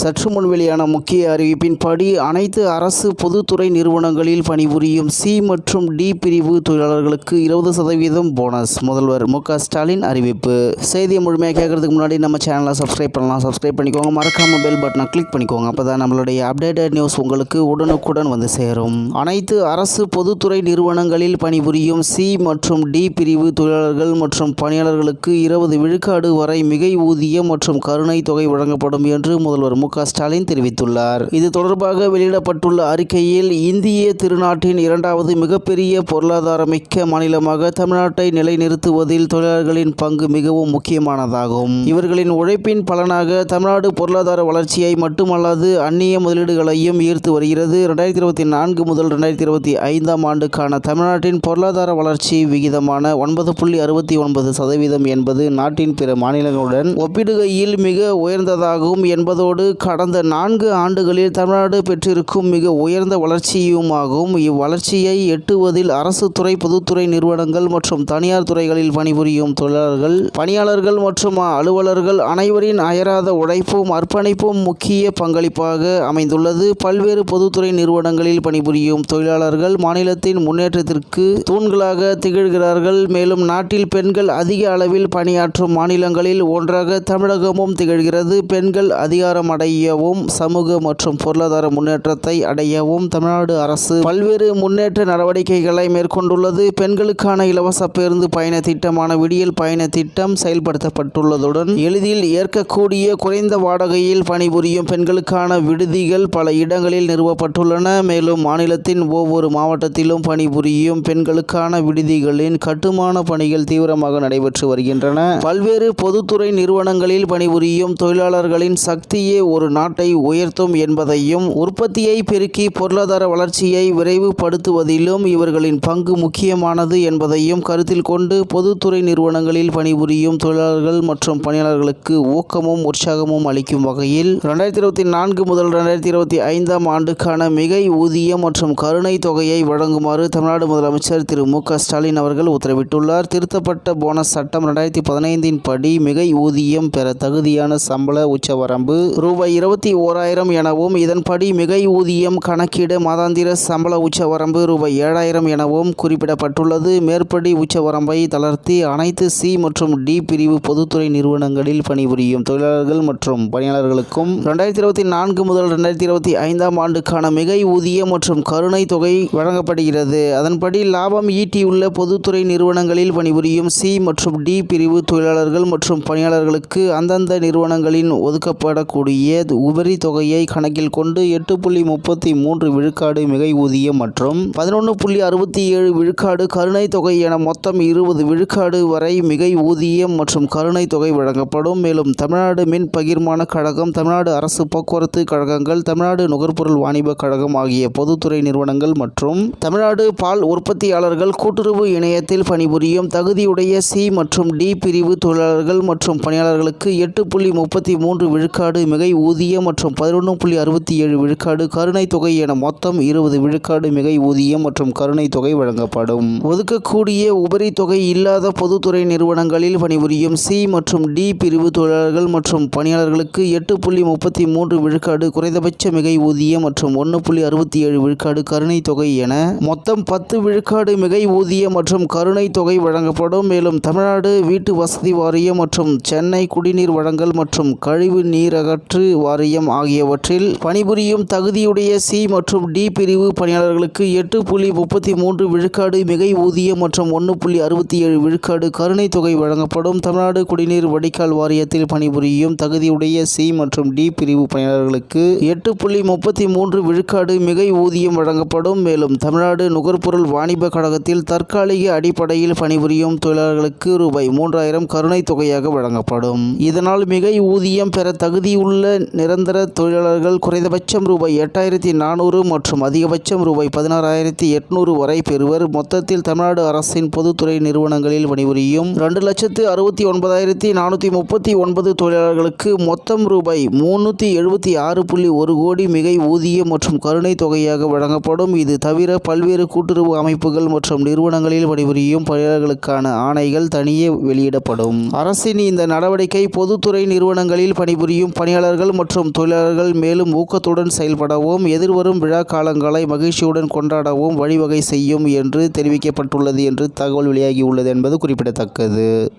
சற்று முன் வெளியான முக்கிய அறிவிப்பின்படி அனைத்து அரசு பொதுத்துறை நிறுவனங்களில் பணிபுரியும் சி மற்றும் டி பிரிவு தொழிலாளர்களுக்கு இருபது சதவீதம் போனஸ். முதல்வர் மு ஸ்டாலின் அறிவிப்பு. செய்தியை முழுமையாக கேட்கறதுக்கு முன்னாடி நம்ம சேனலை சப்ஸ்கிரைப் பண்ணலாம். சப்ஸ்கிரைப் பண்ணிக்கோங்க. மறக்காம பெல் பட்டனை கிளிக் பண்ணிக்கோங்க. அப்போ தான் நம்மளுடைய அப்டேட்டட் நியூஸ் உங்களுக்கு உடனுக்குடன் வந்து சேரும். அனைத்து அரசு பொதுத்துறை நிறுவனங்களில் பணிபுரியும் சி மற்றும் டி பிரிவு தொழிலாளர்கள் மற்றும் பணியாளர்களுக்கு இருபது விழுக்காடு வரை மிகை ஊதியம் மற்றும் கருணை தொகை வழங்கப்படும் என்று முதல்வர் மு க. ஸ்டாலின் தெரிவித்துள்ளார். இது தொடர்பாக வெளியிடப்பட்டுள்ள அறிக்கையில் இந்திய திருநாட்டின் இரண்டாவது மிகப்பெரிய பொருளாதாரமிக்க மாநிலமாக தமிழ்நாட்டை நிலைநிறுத்துவதில் தொழிலாளர்களின் பங்கு மிகவும் முக்கியமானதாகும். இவர்களின் உழைப்பின் பலனாக தமிழ்நாடு பொருளாதார வளர்ச்சியை மட்டுமல்லாது அந்நிய முதலீடுகளையும் ஈர்த்து வருகிறது. ரெண்டாயிரத்தி இருபத்தி நான்கு முதல் ரெண்டாயிரத்தி இருபத்தி ஐந்தாம் ஆண்டுக்கான தமிழ்நாட்டின் பொருளாதார வளர்ச்சி விகிதமான ஒன்பது புள்ளி அறுபத்தி ஒன்பது சதவீதம் என்பது நாட்டின் பிற மாநிலங்களுடன் ஒப்பிடுகையில் மிக உயர்ந்ததாகும் என்பதோடு கடந்த நான்கு ஆண்டுகளில் தமிழ்நாடு பெற்றிருக்கும் மிக உயர்ந்த வளர்ச்சியுமாகும். இவ்வளர்ச்சியை எட்டுவதில் அரசு துறை பொதுத்துறை நிறுவனங்கள் மற்றும் தனியார் துறைகளில் பணிபுரியும் தொழிலாளர்கள் பணியாளர்கள் மற்றும் அலுவலர்கள் அனைவரின் அயராத உழைப்பும் அர்ப்பணிப்பும் முக்கிய பங்களிப்பாக அமைந்துள்ளது. பல்வேறு பொதுத்துறை நிறுவனங்களில் பணிபுரியும் தொழிலாளர்கள் மாநிலத்தின் முன்னேற்றத்திற்கு தூண்களாக திகழ்கிறார்கள். மேலும் நாட்டில் பெண்கள் அதிக அளவில் பணியாற்றும் மாநிலங்களில் ஒன்றாக தமிழகமும் திகழ்கிறது. பெண்கள் அதிகாரம் அடை அடையவும் சமூக மற்றும் பொருளாதார முன்னேற்றத்தை அடையவும் தமிழ்நாடு அரசு பல்வேறு முன்னேற்ற நடவடிக்கைகளை மேற்கொண்டுள்ளது. பெண்களுக்கான இலவச பேருந்து பயண திட்டமான விடியல் பயண திட்டம் செயல்படுத்தப்பட்டுள்ளதுடன் எளிதில் ஏற்கக்கூடிய குறைந்த வாடகையில் பணிபுரியும் பெண்களுக்கான விடுதிகள் பல இடங்களில் நிறுவப்பட்டுள்ளன. மேலும் மாநிலத்தின் ஒவ்வொரு மாவட்டத்திலும் பணிபுரியும் பெண்களுக்கான விடுதிகளின் கட்டுமான பணிகள் தீவிரமாக நடைபெற்று வருகின்றன. பல்வேறு பொதுத்துறை நிறுவனங்களில் பணிபுரியும் தொழிலாளர்களின் சக்தியே ஒரு நாட்டை உயர்த்தும் என்பதையும் உற்பத்தியை பெருக்கி பொருளாதார வளர்ச்சியை விரைவுபடுத்துவதிலும் இவர்களின் பங்கு முக்கியமானது என்பதையும் கருத்தில் கொண்டு பொதுத்துறை நிறுவனங்களில் பணிபுரியும் தொழிலாளர்கள் மற்றும் பணியாளர்களுக்கு ஊக்கமும் உற்சாகமும் அளிக்கும் வகையில் ரெண்டாயிரத்தி இருபத்தி நான்கு முதல் ரெண்டாயிரத்தி இருபத்தி ஐந்தாம் ஆண்டுக்கான மிகை ஊதியம் மற்றும் கருணை தொகையை வழங்குமாறு தமிழ்நாடு முதலமைச்சர் திரு மு க ஸ்டாலின் அவர்கள் உத்தரவிட்டுள்ளார். திருத்தப்பட்ட போனஸ் சட்டம் ரெண்டாயிரத்தி பதினைந்தின் படி மிகை ஊதியம் பெற தகுதியான சம்பள உச்சவரம்பு. ரூபாய் இருபத்தி ஓராயிரம் எனவும் இதன்படி மிகை ஊதியம் கணக்கீடு மாதாந்திர சம்பள உச்சவரம்பு ரூபாய் ஏழாயிரம் எனவும் குறிப்பிடப்பட்டுள்ளது. மேற்படி உச்சவரம்பை தளர்த்தி அனைத்து சி மற்றும் டி பிரிவு பொதுத்துறை நிறுவனங்களில் பணிபுரியும் தொழிலாளர்கள் மற்றும் பணியாளர்களுக்கும் ரெண்டாயிரத்தி இருபத்தி நான்கு முதல் ரெண்டாயிரத்தி இருபத்தி ஐந்தாம் ஆண்டுக்கான மிகை ஊதியம் மற்றும் கருணை தொகை வழங்கப்படுகிறது. அதன்படி லாபம் ஈட்டியுள்ள பொதுத்துறை நிறுவனங்களில் பணிபுரியும் சி மற்றும் டி பிரிவு தொழிலாளர்கள் மற்றும் பணியாளர்களுக்கு அந்தந்த நிறுவனங்களின் ஒதுக்கப்படக்கூடிய உபரி தொகையை கணக்கில் கொண்டு எட்டு புள்ளி முப்பத்தி மூன்று விழுக்காடு மிகை ஊதியம் மற்றும் பதினொன்று புள்ளி அறுபத்தி ஏழு விழுக்காடு கருணை தொகை என மொத்தம் இருபது விழுக்காடு வரை மிகை ஊதியம் மற்றும் கருணை தொகை வழங்கப்படும். மேலும் தமிழ்நாடு மின் பகிர்மான கழகம் தமிழ்நாடு அரசு போக்குவரத்து கழகங்கள் தமிழ்நாடு நுகர்பொருள் வாணிப கழகம் ஆகிய பொதுத்துறை நிறுவனங்கள் மற்றும் தமிழ்நாடு பால் உற்பத்தியாளர்கள் கூட்டுறவு இணையத்தில் பணிபுரியும் தகுதியுடைய சி மற்றும் டி பிரிவு தொழிலாளர்கள் மற்றும் பணியாளர்களுக்கு எட்டு புள்ளி முப்பத்தி மூன்று விழுக்காடு மிகை ஊதியம் மற்றும் பதினொன்று புள்ளி அறுபத்தி ஏழு விழுக்காடு கருணை தொகை என மொத்தம் இருபது விழுக்காடு மிகை ஊதியம் மற்றும் கருணை தொகை வழங்கப்படும். ஒதுக்கக்கூடிய உபரி தொகை இல்லாத பொதுத்துறை நிறுவனங்களில் பணிபுரியும் சி மற்றும் டி பிரிவு தொழிலாளர்கள் மற்றும் பணியாளர்களுக்கு எட்டு புள்ளி முப்பத்தி மூன்று விழுக்காடு குறைந்தபட்ச மிகை ஊதியம் மற்றும் ஒன்று புள்ளி அறுபத்தி ஏழு விழுக்காடு கருணை தொகை என மொத்தம் பத்து விழுக்காடு மிகை ஊதியம் மற்றும் கருணை தொகை வழங்கப்படும். மேலும் தமிழ்நாடு வீட்டு வசதி வாரியம் மற்றும் சென்னை குடிநீர் வழங்கல் மற்றும் கழிவு நீரகற்று வாரியம் ஆகியவற்றில் பணிபுரியும் தகுதியுடைய சி மற்றும் டி பிரிவு பணியாளர்களுக்கு எட்டு புள்ளி முப்பத்தி மூன்று விழுக்காடு மிகை ஊதியம் மற்றும் ஒன்று புள்ளி அறுபத்தி ஏழு விழுக்காடு கருணை தொகை வழங்கப்படும். தமிழ்நாடு குடிநீர் வடிகால் வாரியத்தில் பணிபுரியும் தகுதியுடைய சி மற்றும் டி பிரிவு பணியாளர்களுக்கு எட்டு புள்ளி முப்பத்தி மூன்று விழுக்காடு மிகை ஊதியம் வழங்கப்படும். மேலும் தமிழ்நாடு நுகர்பொருள் வாணிப கழகத்தில் தற்காலிக அடிப்படையில் பணிபுரியும் தொழிலாளர்களுக்கு ரூபாய் மூன்றாயிரம் கருணை தொகையாக வழங்கப்படும். இதனால் மிகை ஊதியம் பெற தகுதியுள்ள நிரந்தர தொழிலாளர்கள் குறைந்தபட்சம் ரூபாய் எட்டாயிரத்தி நானூறு மற்றும் அதிகபட்சம் ரூபாய் பதினாறாயிரத்தி எட்நூறு வரை பெறுவர். மொத்தத்தில் தமிழ்நாடு அரசின் பொதுத்துறை நிறுவனங்களில் பணிபுரியும் இரண்டு லட்சத்து அறுபத்தி ஒன்பதாயிரத்தி நானூற்றி முப்பத்தி ஒன்பது தொழிலாளர்களுக்கு மொத்தம் ரூபாய் முன்னூற்றி எழுபத்தி ஆறு புள்ளி ஒரு கோடி மிகை ஊதியம் மற்றும் கருணை தொகையாக வழங்கப்படும். இது தவிர பல்வேறு கூட்டுறவு அமைப்புகள் மற்றும் நிறுவனங்களில் பணிபுரியும் பணியாளர்களுக்கான ஆணைகள் தனியே வெளியிடப்படும். அரசின் இந்த நடவடிக்கை பொதுத்துறை நிறுவனங்களில் பணிபுரியும் பணியாளர்கள் ஊழியர்கள் மற்றும் தொழிலாளர்கள் மேலும் ஊக்கத்துடன் செயல்படவும் எதிர்வரும் விழா காலங்களை மகிழ்ச்சியுடன் கொண்டாடவும் வழிவகை செய்யும் என்று தெரிவிக்கப்பட்டுள்ளது என்று தகவல் வெளியாகியுள்ளது என்பது குறிப்பிடத்தக்கது.